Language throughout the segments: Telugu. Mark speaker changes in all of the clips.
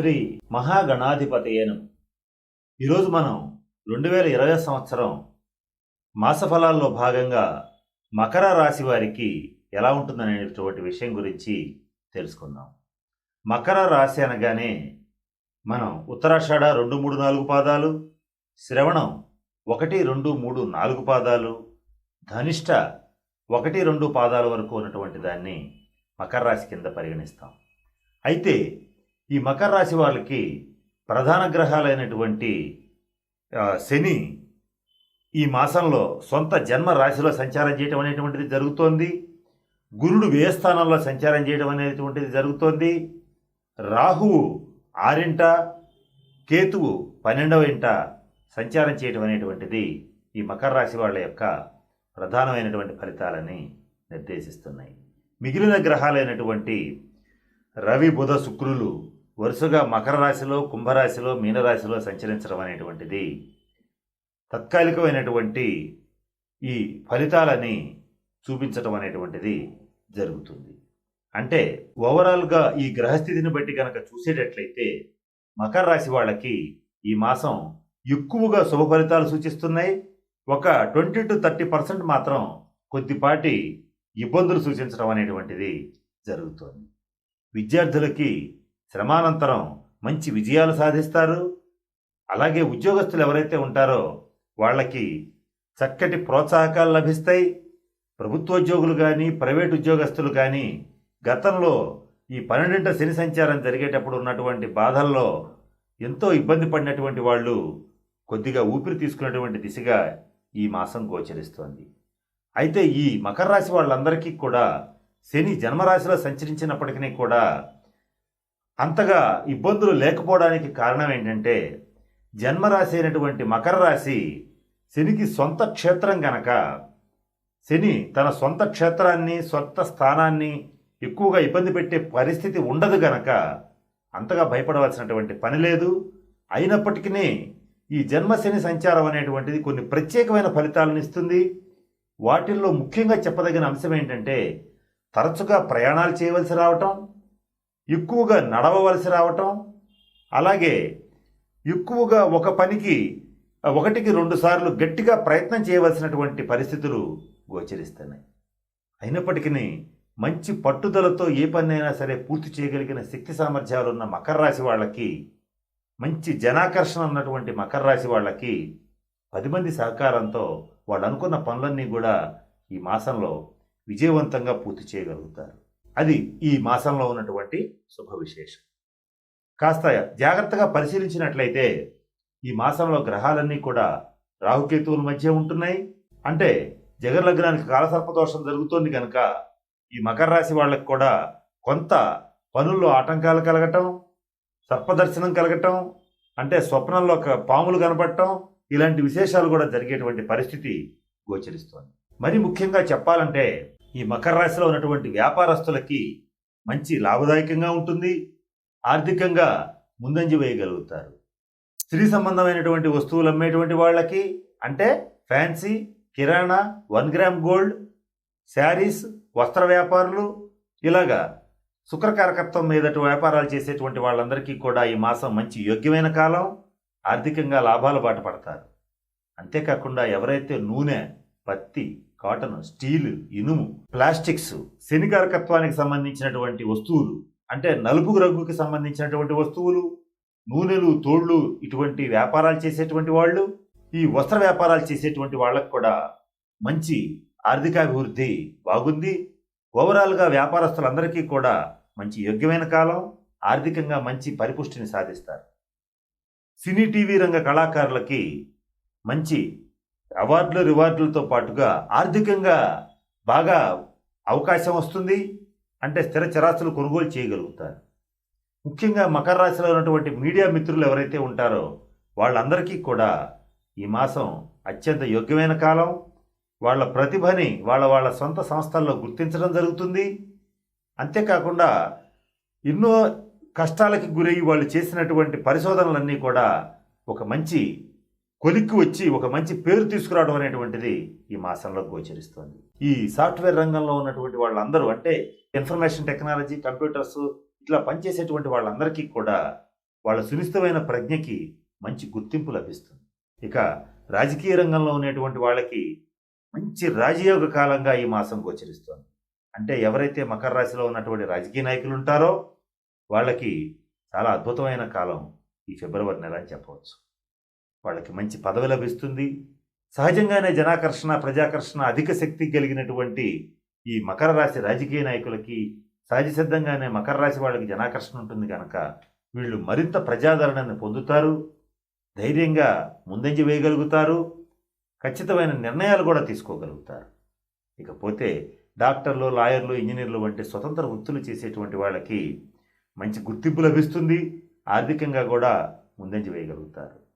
Speaker 1: శ్రీ మహాగణాధిపతయేనం ఈరోజు మనం రెండు వేల ఇరవై సంవత్సరం మాసఫలాల్లో భాగంగా మకర రాశి వారికి ఎలా ఉంటుందనేటువంటి విషయం గురించి తెలుసుకుందాం. మకర రాశి అనగానే మనం ఉత్తరాషాఢ రెండు మూడు నాలుగు పాదాలు శ్రవణం ఒకటి రెండు మూడు నాలుగు పాదాలు ధనిష్ట ఒకటి రెండు పాదాల వరకు ఉన్నటువంటి దాన్ని మకర రాశి కింద పరిగణిస్తాం. అయితే ఈ మకర రాశి వాళ్ళకి ప్రధాన గ్రహాలైనటువంటి శని ఈ మాసంలో సొంత జన్మ రాశిలో సంచారం చేయడం అనేటువంటిది జరుగుతోంది. గురుడు వ్యయ స్థానంలో సంచారం చేయడం అనేటువంటిది జరుగుతోంది. రాహువు ఆరింట కేతువు పన్నెండవ ఇంట సంచారం చేయడం అనేటువంటిది ఈ మకర రాశి వాళ్ళ యొక్క ప్రధానమైనటువంటి ఫలితాలని నిర్దేశిస్తున్నాయి. మిగిలిన గ్రహాలైనటువంటి రవి బుధ శుక్రులు వరుసగా మకర రాశిలో కుంభరాశిలో మీనరాశిలో సంచరించడం అనేటువంటిది తాత్కాలికమైనటువంటి ఈ ఫలితాలని చూపించటం అనేటువంటిది జరుగుతుంది. అంటే ఓవరాల్గా ఈ గ్రహస్థితిని బట్టి కనుక చూసేటట్లయితే మకర రాశి వాళ్ళకి ఈ మాసం ఎక్కువగా శుభ ఫలితాలు సూచిస్తున్నాయి. ఒక ట్వంటీ టు థర్టీ పర్సెంట్ మాత్రం కొద్దిపాటి ఇబ్బందులు సూచించడం అనేటువంటిది జరుగుతోంది. విద్యార్థులకి శ్రమానంతరం మంచి విజయాలు సాధిస్తారు. అలాగే ఉద్యోగస్తులు ఎవరైతే ఉంటారో వాళ్ళకి చక్కటి ప్రోత్సాహకాలు లభిస్తాయి. ప్రభుత్వోద్యోగులు కానీ ప్రైవేట్ ఉద్యోగస్తులు కానీ గతంలో ఈ పన్నెండింట శని సంచారం జరిగేటప్పుడు ఉన్నటువంటి బాధల్లో ఎంతో ఇబ్బంది పడినటువంటి వాళ్ళు కొద్దిగా ఊపిరి తీసుకున్నటువంటి దిశగా ఈ మాసం గోచరిస్తోంది. అయితే ఈ మకర రాశి వాళ్ళందరికీ కూడా శని జన్మరాశిలో సంచరించినప్పటికీ కూడా అంతగా ఇబ్బందులు లేకపోవడానికి కారణం ఏంటంటే జన్మరాశి అయినటువంటి మకర రాశి శనికి సొంత క్షేత్రం గనక శని తన సొంత క్షేత్రాన్ని సొంత స్థానాన్ని ఎక్కువగా ఇబ్బంది పెట్టే పరిస్థితి ఉండదు గనక అంతగా భయపడవలసినటువంటి పని లేదు. అయినప్పటికీ ఈ జన్మశని సంచారం అనేటువంటిది కొన్ని ప్రత్యేకమైన ఫలితాలను ఇస్తుంది. వాటిల్లో ముఖ్యంగా చెప్పదగిన అంశం ఏంటంటే తరచుగా ప్రయాణాలు చేయవలసి రావటం ఎక్కువగా నడవవలసి రావటం అలాగే ఎక్కువగా ఒక పనికి ఒకటికి రెండు సార్లు గట్టిగా ప్రయత్నం చేయవలసినటువంటి పరిస్థితులు గోచరిస్తున్నాయి. అయినప్పటికీ మంచి పట్టుదలతో ఏ పనైనా సరే పూర్తి చేయగలిగిన శక్తి సామర్థ్యాలు ఉన్న మకర రాశి వాళ్ళకి మంచి జనాకర్షణ ఉన్నటువంటి మకర రాశి వాళ్ళకి పది మంది సహకారంతో వాళ్ళు అనుకున్న పనులన్నీ కూడా ఈ మాసంలో విజయవంతంగా పూర్తి చేయగలుగుతారు. అది ఈ మాసంలో ఉన్నటువంటి శుభ విశేషం. కాస్త జాగ్రత్తగా పరిశీలించినట్లయితే ఈ మాసంలో గ్రహాలన్నీ కూడా రాహుకేతువుల మధ్య ఉంటున్నాయి. అంటే జగర్లగ్నానికి కాలసర్పదోషం జరుగుతోంది కనుక ఈ మకర రాశి వాళ్ళకి కూడా కొంత పనుల్లో ఆటంకాలు కలగటం సర్పదర్శనం కలగటం అంటే స్వప్నంలో ఒక పాములు కనపడటం ఇలాంటి విశేషాలు కూడా జరిగేటువంటి పరిస్థితి గోచరిస్తోంది. మరి ముఖ్యంగా చెప్పాలంటే ఈ మకర రాశిలో ఉన్నటువంటి వ్యాపారస్తులకి మంచి లాభదాయకంగా ఉంటుంది. ఆర్థికంగా ముందంజ వేయగలుగుతారు. స్త్రీ సంబంధమైనటువంటి వస్తువులు అమ్మేటువంటి వాళ్ళకి అంటే ఫ్యాన్సీ కిరాణా వన్ గ్రామ్ గోల్డ్ శారీస్ వస్త్ర వ్యాపారులు ఇలాగా శుక్రకారకత్వం మీద వ్యాపారాలు చేసేటువంటి వాళ్ళందరికీ కూడా ఈ మాసం మంచి యోగ్యమైన కాలం. ఆర్థికంగా లాభాలు బాట పడతారు అంతేకాకుండా ఎవరైతే నూనె పత్తి కాటన్ స్టీల్ ఇనుము ప్లాస్టిక్స్ శనికారకత్వానికి సంబంధించినటువంటి వస్తువులు. అంటే నలుపు రంగుకి సంబంధించినటువంటి వస్తువులు నూనెలు తోళ్ళు ఇటువంటి వ్యాపారాలు చేసేటువంటి వాళ్ళు ఈ వస్త్ర వ్యాపారాలు చేసేటువంటి వాళ్ళకు కూడా మంచి ఆర్థికాభివృద్ధి బాగుంది. ఓవరాల్గా వ్యాపారస్తులందరికీ కూడా మంచి యోగ్యమైన కాలం ఆర్థికంగా మంచి పరిపుష్టిని సాధిస్తారు. సినీ టీవీ రంగ కళాకారులకి మంచి అవార్డులు రివార్డులతో పాటుగా ఆర్థికంగా బాగా అవకాశం వస్తుంది అంటే స్థిర చరాస్తులు కొనుగోలు చేయగలుగుతారు. ముఖ్యంగా మకర రాశిలో ఉన్నటువంటి మీడియా మిత్రులు ఎవరైతే ఉంటారో వాళ్ళందరికీ కూడా ఈ మాసం అత్యంత యోగ్యమైన కాలం. వాళ్ళ ప్రతిభని వాళ్ళ వాళ్ళ సొంత సంస్థల్లో గుర్తించడం జరుగుతుంది. అంతేకాకుండా ఎన్నో కష్టాలకి గురయ్యి వాళ్ళు చేసినటువంటి పరిశోధనలన్నీ కూడా ఒక మంచి కొలిక్కి వచ్చి ఒక మంచి పేరు తీసుకురావడం అనేటువంటిది ఈ మాసంలో గోచరిస్తోంది. ఈ సాఫ్ట్వేర్ రంగంలో ఉన్నటువంటి వాళ్ళందరూ అంటే ఇన్ఫర్మేషన్ టెక్నాలజీ కంప్యూటర్స్ ఇట్లా పనిచేసేటువంటి వాళ్ళందరికీ కూడా వాళ్ళ సునిశ్చితమైన ప్రజ్ఞకి మంచి గుర్తింపు లభిస్తుంది. ఇక రాజకీయ రంగంలో ఉన్నటువంటి వాళ్ళకి మంచి రాజయోగ కాలంగా ఈ మాసం గోచరిస్తోంది. అంటే ఎవరైతే మకర రాశిలో ఉన్నటువంటి రాజకీయ నాయకులు ఉంటారో వాళ్ళకి చాలా అద్భుతమైన కాలం ఈ ఫిబ్రవరి నెల అని చెప్పవచ్చు. వాళ్ళకి మంచి పదవి లభిస్తుంది. సహజంగానే జనాకర్షణ ప్రజాకర్షణ అధిక శక్తి కలిగినటువంటి ఈ మకర రాశి రాజకీయ నాయకులకి సహజ సిద్ధంగానే మకర రాశి వాళ్ళకి జనాకర్షణ ఉంటుంది కనుక వీళ్ళు మరింత ప్రజాదరణను పొందుతారు. ధైర్యంగా ముందంజ వేయగలుగుతారు. ఖచ్చితమైన నిర్ణయాలు కూడా తీసుకోగలుగుతారు. ఇకపోతే డాక్టర్లు లాయర్లు ఇంజనీర్లు వంటి స్వతంత్ర వృత్తులు చేసేటువంటి వాళ్ళకి మంచి గుర్తింపు లభిస్తుంది. ఆర్థికంగా కూడా ముందంజ వేయగలుగుతారు.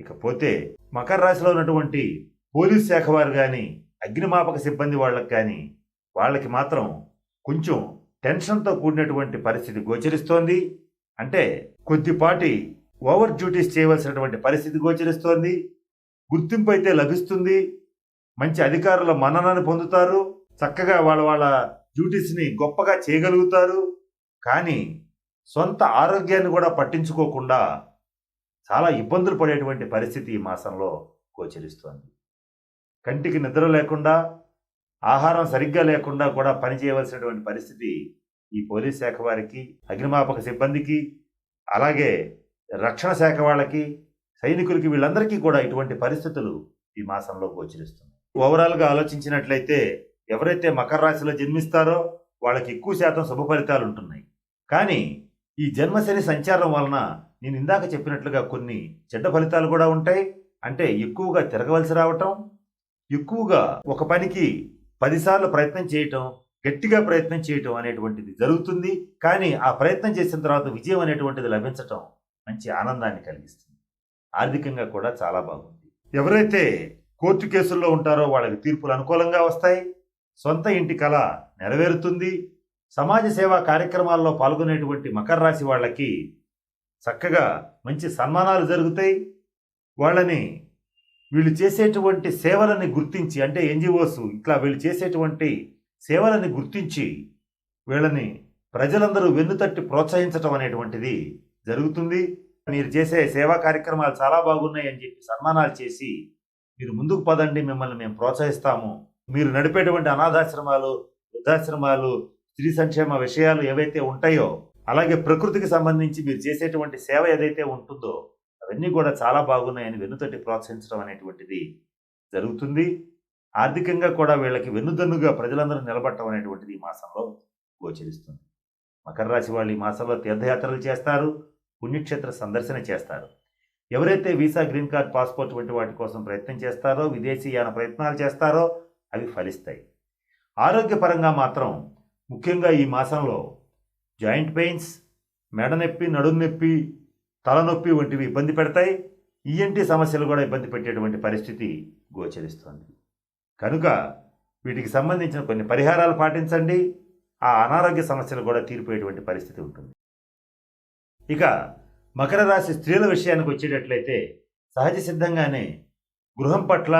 Speaker 1: ఇకపోతే మకర రాశిలో ఉన్నటువంటి పోలీస్ శాఖ వారు కానీ అగ్నిమాపక సిబ్బంది వాళ్ళకి కానీ వాళ్ళకి మాత్రం కొంచెం టెన్షన్తో కూడినటువంటి పరిస్థితి గోచరిస్తోంది. అంటే కొద్దిపాటి ఓవర్ డ్యూటీస్ చేయవలసినటువంటి పరిస్థితి గోచరిస్తోంది. గుర్తింపు అయితే లభిస్తుంది. మంచి అధికారుల మన్ననని పొందుతారు. చక్కగా వాళ్ళ వాళ్ళ డ్యూటీస్ని గొప్పగా చేయగలుగుతారు. కానీ సొంత ఆరోగ్యాన్ని కూడా పట్టించుకోకుండా చాలా ఇబ్బందులు పడేటువంటి పరిస్థితి ఈ మాసంలో గోచరిస్తోంది. కంటికి నిద్ర లేకుండా ఆహారం సరిగ్గా లేకుండా కూడా పనిచేయవలసినటువంటి పరిస్థితి ఈ పోలీస్ శాఖ వారికి అగ్నిమాపక సిబ్బందికి అలాగే రక్షణ శాఖ వాళ్ళకి సైనికులకి వీళ్ళందరికీ కూడా ఇటువంటి పరిస్థితులు ఈ మాసంలో గోచరిస్తున్నాయి. ఓవరాల్గా ఆలోచించినట్లయితే ఎవరైతే మకర రాశిలో జన్మిస్తారో వాళ్ళకి ఎక్కువ శాతం శుభ ఫలితాలు ఉంటున్నాయి. కానీ ఈ జన్మశని సంచారం వలన నేను ఇందాక చెప్పినట్లుగా కొన్ని చెడ్డ ఫలితాలు కూడా ఉంటాయి. అంటే ఎక్కువగా తిరగవలసి రావటం ఎక్కువగా ఒక పనికి పదిసార్లు ప్రయత్నం చేయటం గట్టిగా ప్రయత్నం చేయటం అనేటువంటిది జరుగుతుంది. కానీ ఆ ప్రయత్నం చేసిన తర్వాత విజయం అనేటువంటిది లభించటం మంచి ఆనందాన్ని కలిగిస్తుంది. ఆర్థికంగా కూడా చాలా బాగుంది. ఎవరైతే కోర్టు కేసుల్లో ఉంటారో వాళ్ళకి తీర్పులు అనుకూలంగా వస్తాయి. సొంత ఇంటి కళ నెరవేరుతుంది. సమాజ సేవా కార్యక్రమాల్లో పాల్గొనేటువంటి మకర రాశి వాళ్ళకి చక్కగా మంచి సన్మానాలు జరుగుతాయి. వాళ్ళని వీళ్ళు చేసేటువంటి సేవలని గుర్తించి అంటే ఎన్జిఓస్ ఇట్లా వీళ్ళు చేసేటువంటి సేవలని గుర్తించి వీళ్ళని ప్రజలందరూ వెన్నుతట్టి ప్రోత్సహించటం అనేటువంటిది జరుగుతుంది. మీరు చేసే సేవా కార్యక్రమాలు చాలా బాగున్నాయి అని చెప్పి సన్మానాలు చేసి మీరు ముందుకు పదండి మిమ్మల్ని మేము ప్రోత్సహిస్తాము. మీరు నడిపేటువంటి అనాథాశ్రమాలు వృద్ధాశ్రమాలు స్త్రీ సంక్షేమ విషయాలు ఏవైతే ఉంటాయో అలాగే ప్రకృతికి సంబంధించి మీరు చేసేటువంటి సేవ ఏదైతే ఉంటుందో అవన్నీ కూడా చాలా బాగున్నాయని వెన్నుతట్టి ప్రోత్సహించడం అనేటువంటిది జరుగుతుంది. ఆర్థికంగా కూడా వీళ్ళకి వెన్నుదన్నుగా ప్రజలందరూ నిలబడటం అనేటువంటిది ఈ మాసంలో గోచరిస్తుంది. మకర రాశి వాళ్ళు ఈ మాసంలో తీర్థయాత్రలు చేస్తారు పుణ్యక్షేత్ర సందర్శన చేస్తారు. ఎవరైతే వీసా గ్రీన్ కార్డ్ పాస్పోర్ట్ వంటి వాటి కోసం ప్రయత్నం చేస్తారో విదేశీయాన ప్రయత్నాలు చేస్తారో అవి ఫలిస్తాయి. ఆరోగ్యపరంగా మాత్రం ముఖ్యంగా ఈ మాసంలో జాయింట్ పెయిన్స్ మెడ నొప్పి నడుము నొప్పి తలనొప్పి వంటివి ఇబ్బంది పెడతాయి. ఈఎన్టీ సమస్యలు కూడా ఇబ్బంది పెట్టేటువంటి పరిస్థితి గోచరిస్తోంది. కనుక వీటికి సంబంధించిన కొన్ని పరిహారాలు పాటించండి. ఆ అనారోగ్య సమస్యలు కూడా తీరిపోయేటువంటి పరిస్థితి ఉంటుంది. ఇక మకర రాశి స్త్రీల విషయానికి వచ్చేటట్లయితే సహజ సిద్ధంగానే గృహం పట్ల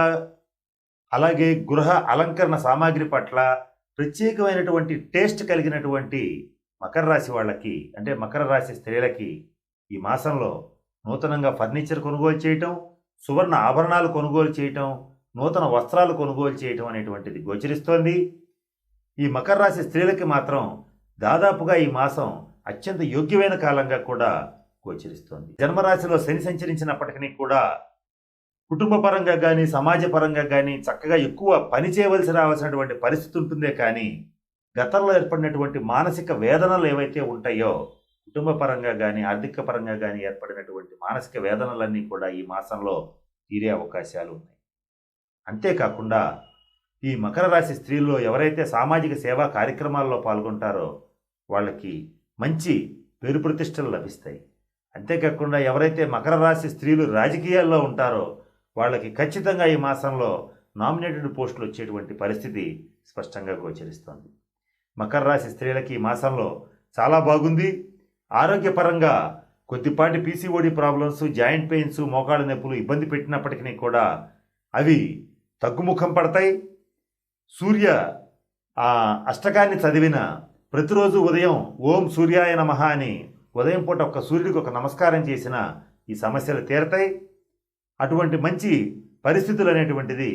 Speaker 1: అలాగే గృహ అలంకరణ సామాగ్రి పట్ల ప్రత్యేకమైనటువంటి టేస్ట్ కలిగినటువంటి మకర రాశి వాళ్ళకి అంటే మకర రాశి స్త్రీలకి ఈ మాసంలో నూతనంగా ఫర్నిచర్ కొనుగోలు చేయటం సువర్ణ ఆభరణాలు కొనుగోలు చేయటం నూతన వస్త్రాలు కొనుగోలు చేయటం అనేటువంటిది గోచరిస్తోంది. ఈ మకర రాశి స్త్రీలకి మాత్రం దాదాపుగా ఈ మాసం అత్యంత యోగ్యమైన కాలంగా కూడా గోచరిస్తోంది. జన్మరాశిలో శని సంచరించినప్పటికీ కూడా కుటుంబ పరంగా కానీ సమాజ పరంగా కానీ చక్కగా ఎక్కువ పని చేయవలసి రావాల్సినటువంటి పరిస్థితి ఉంటుందే కానీ గతంలో ఏర్పడినటువంటి మానసిక వేదనలు ఏవైతే ఉంటాయో కుటుంబ పరంగా కానీ ఆర్థిక పరంగా కానీ ఏర్పడినటువంటి మానసిక వేదనలన్నీ కూడా ఈ మాసంలో తీరే అవకాశాలు ఉన్నాయి. అంతేకాకుండా ఈ మకర రాశి స్త్రీల్లో ఎవరైతే సామాజిక సేవా కార్యక్రమాల్లో పాల్గొంటారో వాళ్ళకి మంచి పేరు ప్రతిష్టలు లభిస్తాయి. అంతేకాకుండా ఎవరైతే మకర రాశి స్త్రీలు రాజకీయాల్లో ఉంటారో వాళ్ళకి ఖచ్చితంగా ఈ మాసంలో నామినేటెడ్ పోస్టులు వచ్చేటువంటి పరిస్థితి స్పష్టంగా గోచరిస్తోంది. మకర రాశి స్త్రీలకి ఈ మాసంలో చాలా బాగుంది. ఆరోగ్యపరంగా కొద్దిపాటి పీసీఓడి ప్రాబ్లమ్స్ జాయింట్ పెయిన్స్ మోకాళ్ళ నొప్పులు ఇబ్బంది పెట్టినప్పటికీ కూడా అవి తగ్గుముఖం పడతాయి. సూర్య ఆ అష్టకాన్ని చదివిన ప్రతిరోజు ఉదయం ఓం సూర్యాయ నమః అని ఉదయం పూట ఒక సూర్యుడికి ఒక నమస్కారం చేసిన ఈ సమస్యలు తీరతాయి. అటువంటి మంచి పరిస్థితులు అనేటువంటిది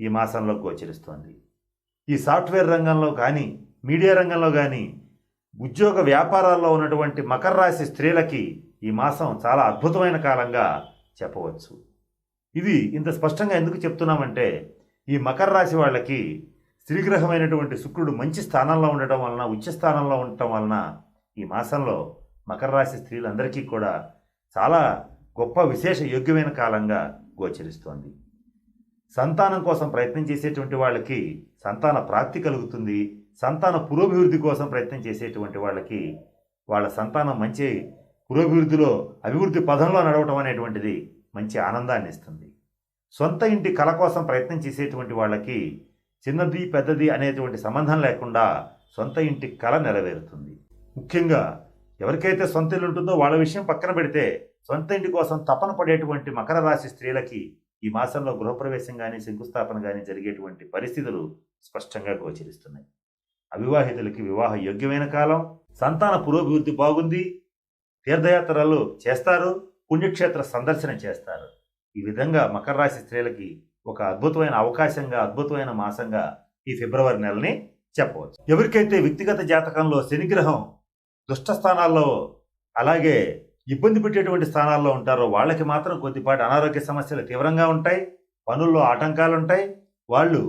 Speaker 1: ఈ మాసంలో గోచరిస్తోంది. ఈ సాఫ్ట్వేర్ రంగంలో కానీ మీడియా రంగంలో కానీ ఉద్యోగ వ్యాపారాల్లో ఉన్నటువంటి మకర రాశి స్త్రీలకి ఈ మాసం చాలా అద్భుతమైన కాలంగా చెప్పవచ్చు. ఇది ఇంత స్పష్టంగా ఎందుకు చెప్తున్నామంటే ఈ మకర రాశి వాళ్ళకి స్త్రీగ్రహమైనటువంటి శుక్రుడు మంచి స్థానంలో ఉండటం వలన ఉచ్చ స్థానంలో ఉండటం వలన ఈ మాసంలో మకర రాశి స్త్రీలందరికీ కూడా చాలా గొప్ప విశేష యోగ్యమైన కాలంగా గోచరిస్తోంది. సంతానం కోసం ప్రయత్నం చేసేటువంటి వాళ్ళకి సంతాన ప్రాప్తి కలుగుతుంది. సంతాన పురోభివృద్ధి కోసం ప్రయత్నం చేసేటువంటి వాళ్ళకి వాళ్ళ సంతానం మంచి పురోభివృద్ధిలో అభివృద్ధి పదంలో నడవటం అనేటువంటిది మంచి ఆనందాన్ని ఇస్తుంది. సొంత ఇంటి కళ కోసం ప్రయత్నం చేసేటువంటి వాళ్ళకి చిన్నది పెద్దది అనేటువంటి సంబంధం లేకుండా సొంత ఇంటి కళ నెరవేరుతుంది. ముఖ్యంగా ఎవరికైతే సొంత ఇల్లు ఉంటుందో వాళ్ళ విషయం పక్కన పెడితే సొంత ఇంటి కోసం తపన పడేటువంటి మకర రాశి స్త్రీలకి ఈ మాసంలో గృహప్రవేశం కానీ శంకుస్థాపన కానీ జరిగేటువంటి పరిస్థితులు స్పష్టంగా గోచరిస్తున్నాయి. అవివాహితులకి వివాహ యోగ్యమైన కాలం. సంతాన పురోభివృద్ధి బాగుంది. తీర్థయాత్రలు చేస్తారు. పుణ్యక్షేత్ర సందర్శన చేస్తారు. ఈ విధంగా మకర రాశి స్త్రీలకి ఒక అద్భుతమైన అవకాశంగా అద్భుతమైన మాసంగా ఈ ఫిబ్రవరి నెలని చెప్పవచ్చు. ఎవరికైతే వ్యక్తిగత జాతకంలో శనిగ్రహం దుష్ట స్థానాల్లో అలాగే ఇబ్బంది పెట్టేటువంటి స్థానాల్లో ఉంటారో వాళ్ళకి మాత్రం కొద్దిపాటి అనారోగ్య సమస్యలు తీవ్రంగా ఉంటాయి. పనుల్లో ఆటంకాలు ఉంటాయి వాళ్ళు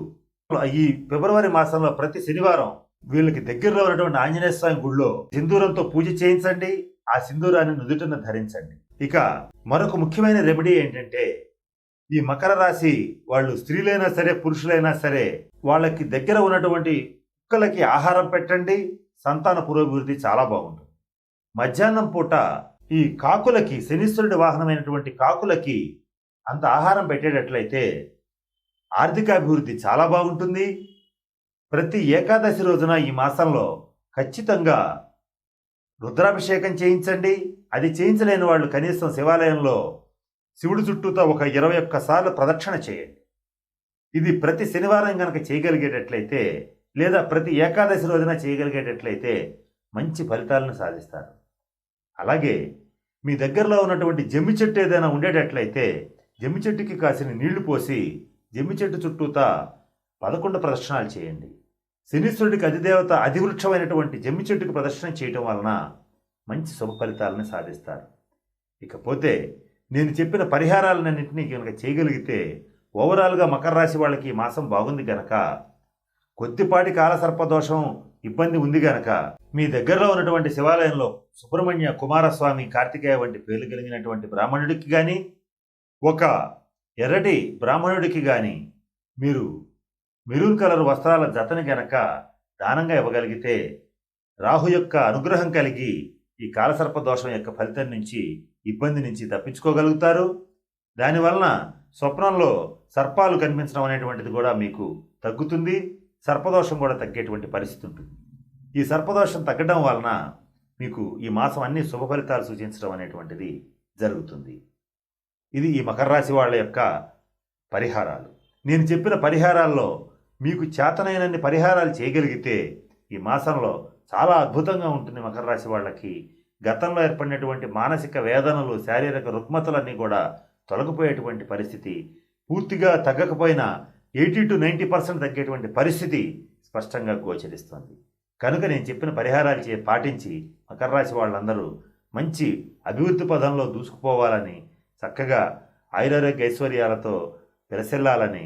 Speaker 1: ఈ ఫిబ్రవరి మాసంలో ప్రతి శనివారం వీళ్ళకి దగ్గరలో ఉన్నటువంటి ఆంజనేయ స్వామి గుళ్ళో సింధూరంతో పూజ చేయించండి ఆ సింధూరాన్ని నుదుటను ధరించండి. ఇక మరొక ముఖ్యమైన రెమెడీ ఏంటంటే ఈ మకర రాశి వాళ్ళు స్త్రీలైనా సరే పురుషులైనా సరే వాళ్ళకి దగ్గర ఉన్నటువంటి కుక్కలకి ఆహారం పెట్టండి సంతాన పురోభివృద్ధి చాలా బాగుంటుంది. మధ్యాహ్నం పూట ఈ కాకులకి శనిశ్వరుడి వాహనమైనటువంటి కాకులకి అంత ఆహారం పెట్టేటట్లయితే ఆర్థికాభివృద్ధి చాలా బాగుంటుంది. ప్రతి ఏకాదశి రోజున ఈ మాసంలో ఖచ్చితంగా రుద్రాభిషేకం చేయించండి. అది చేయించలేని వాళ్ళు కనీసం శివాలయంలో శివుడు చుట్టూతో ఒక ఇరవై ఒక్క సార్లు ప్రదక్షిణ చేయండి. ఇది ప్రతి శనివారం కనుక చేయగలిగేటట్లయితే లేదా ప్రతి ఏకాదశి రోజున చేయగలిగేటట్లయితే మంచి ఫలితాలను సాధిస్తారు. అలాగే మీ దగ్గరలో ఉన్నటువంటి జమ్మి చెట్టు ఏదైనా ఉండేటట్లయితే జమ్మి చెట్టుకి కాసిన నీళ్ళు పోసి జమ్మి చెట్టు చుట్టూతా పదకొండు ప్రదక్షిణాలు చేయండి. శనీశ్వరుడికి అధిదేవత అధివృక్షమైనటువంటి జమ్మి చెట్టుకు ప్రదర్శన చేయటం వలన మంచి శుభ ఫలితాలను సాధిస్తారు. ఇకపోతే నేను చెప్పిన పరిహారాలన్నింటినీ కనుక చేయగలిగితే ఓవరాల్గా మకర రాశి వాళ్ళకి ఈ మాసం బాగుంది గనక కొద్దిపాటి కాలసర్పదోషం ఇబ్బంది ఉంది గనక మీ దగ్గరలో ఉన్నటువంటి శివాలయంలో సుబ్రహ్మణ్య కుమారస్వామి కార్తికేయ వంటి పేర్లు కలిగినటువంటి బ్రాహ్మణుడికి కానీ ఒక ఎర్రటి బ్రాహ్మణుడికి కానీ మీరు మెరూన్ కలర్ వస్త్రాల జతని గనక దానంగా ఇవ్వగలిగితే రాహు యొక్క అనుగ్రహం కలిగి ఈ కాలసర్ప దోషం యొక్క ఫలితం నుంచి ఇబ్బంది నుంచి తప్పించుకోగలుగుతారు. దానివలన స్వప్నంలో సర్పాలు కనిపించడం అనేటువంటిది కూడా మీకు తగ్గుతుంది. సర్పదోషం కూడా తగ్గేటువంటి పరిస్థితి ఉంటుంది. ఈ సర్పదోషం తగ్గడం వలన మీకు ఈ మాసం అన్ని శుభ ఫలితాలు సూచించడం అనేటువంటిది జరుగుతుంది. ఇది ఈ మకర రాశి వాళ్ళ యొక్క పరిహారాలు. నేను చెప్పిన పరిహారాల్లో మీకు చేతనైనన్ని పరిహారాలు చేయగలిగితే ఈ మాసంలో చాలా అద్భుతంగా ఉంటుంది మకర రాశి వాళ్ళకి. గతంలో ఏర్పడినటువంటి మానసిక వేదనలు శారీరక రుగ్మతలన్నీ కూడా తొలగిపోయేటువంటి పరిస్థితి. పూర్తిగా తగ్గకపోయినా ఎయిటీ టు నైంటీ పర్సెంట్ తగ్గేటువంటి పరిస్థితి స్పష్టంగా గోచరిస్తుంది. కనుక నేను చెప్పిన పరిహారాలు చే పాటించి మకర రాశి వాళ్ళందరూ మంచి అభివృద్ధి పదంలో దూసుకుపోవాలని చక్కగా ఆయురారోగ్య ఐశ్వర్యాలతో విరసిల్లాలని